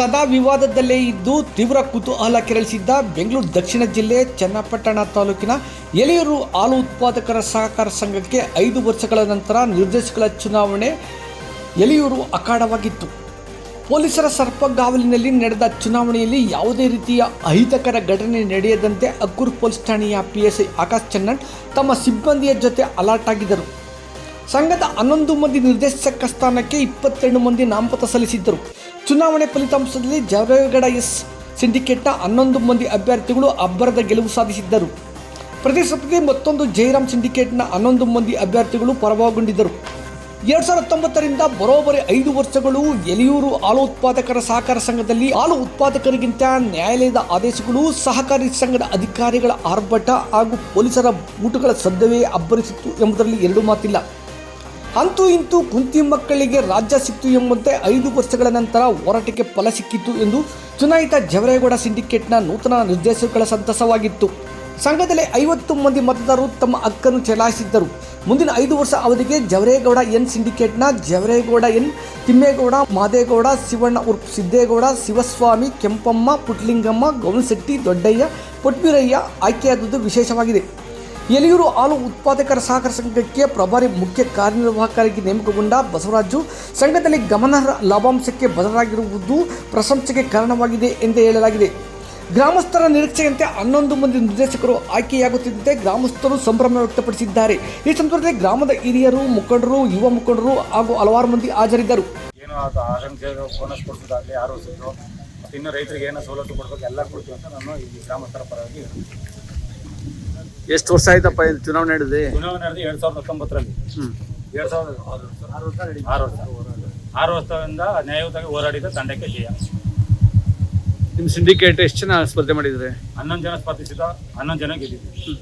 ಸದಾ ವಿವಾದದಲ್ಲೇ ಇದ್ದು ತೀವ್ರ ಕುತೂಹಲ ಕೆರಳಿಸಿದ್ದ ಬೆಂಗಳೂರು ದಕ್ಷಿಣ ಜಿಲ್ಲೆ ಚನ್ನಪಟ್ಟಣ ತಾಲೂಕಿನ ಎಲೆಯೂರು ಹಾಲು ಉತ್ಪಾದಕರ ಸಹಕಾರ ಸಂಘಕ್ಕೆ ಐದು ವರ್ಷಗಳ ನಂತರ ನಿರ್ದೇಶಕರ ಚುನಾವಣೆ ಎಲೆಯೂರು ಅಖಾಡವಾಗಿತ್ತು. ಪೊಲೀಸರ ಸರ್ಪಗಾವಲಿನಲ್ಲಿ ನಡೆದ ಚುನಾವಣೆಯಲ್ಲಿ ಯಾವುದೇ ರೀತಿಯ ಅಹಿತಕರ ಘಟನೆ ನಡೆಯದಂತೆ ಅಕ್ಕೂರು ಪೊಲೀಸ್ ಠಾಣೆಯ ಪಿಎಸ್ಐ ಆಕಾಶ್ ಚನ್ನಣ್ ತಮ್ಮ ಸಿಬ್ಬಂದಿಯ ಜೊತೆ ಅಲರ್ಟ್ ಆಗಿದ್ದರು. ಸಂಘದ ಹನ್ನೊಂದು ಮಂದಿ ನಿರ್ದೇಶಕ ಸ್ಥಾನಕ್ಕೆ ಇಪ್ಪತ್ತೆರಡು ಮಂದಿ ನಾಮಪತ್ರ ಸಲ್ಲಿಸಿದ್ದರು. ಚುನಾವಣೆ ಫಲಿತಾಂಶದಲ್ಲಿ ಜವರೇಗೌಡ ಎಸ್ ಸಿಂಡಿಕೇಟ್ನ ಹನ್ನೊಂದು ಮಂದಿ ಅಭ್ಯರ್ಥಿಗಳು ಅಬ್ಬರದ ಗೆಲುವು ಸಾಧಿಸಿದ್ದರು. ಪ್ರತಿಸ್ಪರ್ಧಿ ಮತ್ತೊಂದು ಜಯರಾಮ್ ಸಿಂಡಿಕೇಟ್ನ ಹನ್ನೊಂದು ಮಂದಿ ಅಭ್ಯರ್ಥಿಗಳು ಪರಾಭವಗೊಂಡಿದ್ದರು ಎರಡ್ ಸಾವಿರದ ಹತ್ತೊಂಬತ್ತರಿಂದ ಬರೋಬ್ಬರಿ ಐದು ವರ್ಷಗಳು ಎಲಿಯೂರು ಹಾಲು ಉತ್ಪಾದಕರ ಸಹಕಾರ ಸಂಘದಲ್ಲಿ ಹಾಲು ಉತ್ಪಾದಕರಿಗಿಂತ ನ್ಯಾಯಾಲಯದ ಆದೇಶಗಳು ಸಹಕಾರಿ ಸಂಘದ ಅಧಿಕಾರಿಗಳ ಆರ್ಭಟ ಹಾಗೂ ಪೊಲೀಸರ ಬೂಟುಗಳ ಸದ್ದವೇ ಅಬ್ಬರಿಸಿತ್ತು ಎಂಬುದರಲ್ಲಿ ಎರಡು ಮಾತಿಲ್ಲ. ಅಂತೂ ಇಂತೂ ಕುಂತಿ ಮಕ್ಕಳಿಗೆ ರಾಜ್ಯ ಸಿಕ್ತು ಎಂಬಂತೆ ಐದು ವರ್ಷಗಳ ನಂತರ ಹೋರಾಟಕ್ಕೆ ಫಲ ಸಿಕ್ಕಿತ್ತು ಎಂದು ಚುನಾಯಿತ ಜವರೇಗೌಡ ಸಿಂಡಿಕೇಟ್ನ ನೂತನ ನಿರ್ದೇಶಕಗಳ ಸಂತಸವಾಗಿತ್ತು. ಸಂಘದಲ್ಲಿ ಐವತ್ತು ಮಂದಿ ಮತದಾರರು ತಮ್ಮ ಹಕ್ಕನ್ನು ಚಲಾಯಿಸಿದ್ದರು. ಮುಂದಿನ ಐದು ವರ್ಷ ಅವಧಿಗೆ ಜವರೇಗೌಡ ಎನ್ ಸಿಂಡಿಕೇಟ್ನ ಜವರೇಗೌಡ ಎನ್ ತಿಮ್ಮೇಗೌಡ, ಮಾದೇಗೌಡ, ಶಿವಣ್ಣ ಉರ್ಫ್ ಸಿದ್ದೇಗೌಡ, ಶಿವಸ್ವಾಮಿ, ಕೆಂಪಮ್ಮ, ಪುಟ್ಲಿಂಗಮ್ಮ ಗೌನಶೆಟ್ಟಿ ದೊಡ್ಡಯ್ಯ ಪೊಟ್ವಿರಯ್ಯ ಆಯ್ಕೆಯಾದದ್ದು ವಿಶೇಷವಾಗಿದೆ. ಎಲಿಯೂರು ಹಾಲು ಉತ್ಪಾದಕರ ಸಹಕಾರ ಸಂಘಕ್ಕೆ ಪ್ರಭಾರಿ ಮುಖ್ಯ ಕಾರ್ಯನಿರ್ವಾಹಕರಾಗಿ ನೇಮಕಗೊಂಡ ಬಸವರಾಜು, ಸಂಘದಲ್ಲಿ ಗಮನಾರ್ಹ ಲಾಭಾಂಶಕ್ಕೆ ಬದಲಾಗಿರುವುದು ಪ್ರಶಂಸೆಗೆ ಕಾರಣವಾಗಿದೆ ಎಂದು ಹೇಳಲಾಗಿದೆ. ಗ್ರಾಮಸ್ಥರ ನಿರೀಕ್ಷೆಯಂತೆ ಹನ್ನೊಂದು ಮಂದಿ ನಿರ್ದೇಶಕರು ಆಯ್ಕೆಯಾಗುತ್ತಿದ್ದಂತೆ ಗ್ರಾಮಸ್ಥರು ಸಂಭ್ರಮ ವ್ಯಕ್ತಪಡಿಸಿದ್ದಾರೆ. ಈ ಸಂದರ್ಭದಲ್ಲಿ ಗ್ರಾಮದ ಹಿರಿಯರು, ಮುಖಂಡರು, ಯುವ ಮುಖಂಡರು ಹಾಗೂ ಹಲವಾರು ಮಂದಿ ಹಾಜರಿದ್ದರು. ಏನು ಯಾರು ಇನ್ನು ರೈತರಿಗೆ ಏನೋ ಸವಲತ್ತು ಕೊಡ್ಬೇಕು, ಎಲ್ಲ ಕೊಡ್ತೀವಿ ಅಂತ ನಾನು ಈ ಗ್ರಾಮಸ್ಥರ ಪರವಾಗಿ. ಎಷ್ಟು ವರ್ಷ ಆಯ್ತಪ್ಪ ಇದು ಚುನಾವಣೆ ನಡೆದಿ ಚುನಾವಣೆ ನಡೆದು ಎರಡು ಸಾವಿರದ ಹತ್ತೊಂಬತ್ತರಲ್ಲಿ. ಎರಡು ಸಾವಿರದ ಆರು ವರ್ಷ. ಆರು ವರ್ಷದಿಂದ ನ್ಯಾಯಯುತವಾಗಿ ಹೋರಾಡಿದ ತಂಡಕ್ಕೆ ಜಯ. ನಿಮ್ಮ ಸಿಂಡಿಕೇಟ್ ಎಷ್ಟು ಜನ ಸ್ಪರ್ಧೆ ಮಾಡಿದ್ರೆ? ಹನ್ನೊಂದು ಜನ ಸ್ಪರ್ಧಿಸಿದ ಹನ್ನೊಂದು ಜನ ಗೆದ್ದಿದ್ವಿ